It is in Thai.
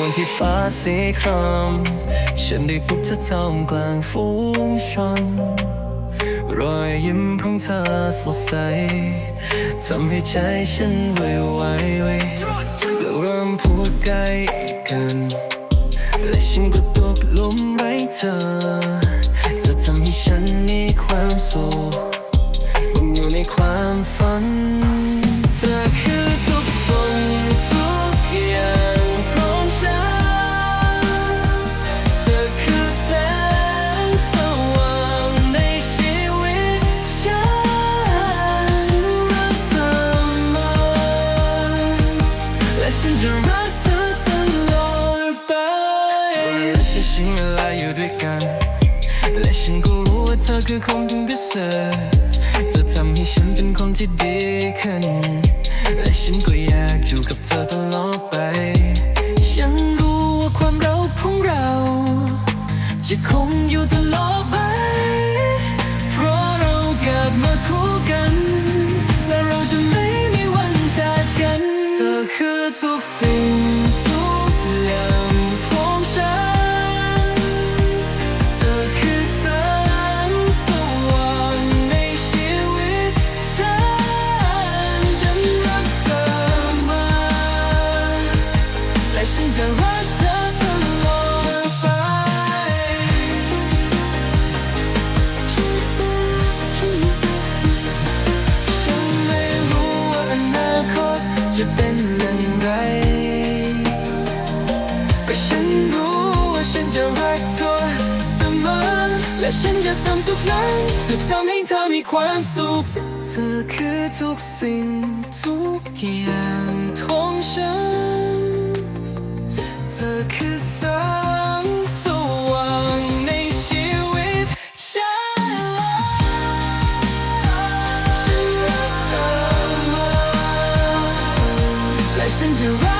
วันที่ฟ้าสีครามฉันได้พบเธอท่ามกลางฝูงชนรอยยิ้มของเธอสดใสทำให้ใจฉันไหวไหวแล้วเริ่มพูดใกล้กันและฉันก็ตกหลุมไร้เธอเธอทำให้ฉันมีความสุข และฉันจะรักเธอตลอดไปและฉันชิงเวลาอยู่ด้วยกัน และฉันก็รู้ว่าเธอคือคนพิเศษจะทำให้ฉันเป็นคนที่ดีขึ้น และฉันก็อยากอยู่กับเธอตลอดไป ฉันรู้ว่าความรักของเรา จะคงอยู่ตลอดไป จะเป็นอย่างไรแต่ฉันรู้ว่าฉันจะรักเธอเสมอ และฉันจะทำทุกอย่างเพื่อทำให้เธอมีความสุข เธอคือทุกสิ่งทุกอย่างของฉัน เธอคือแส passenger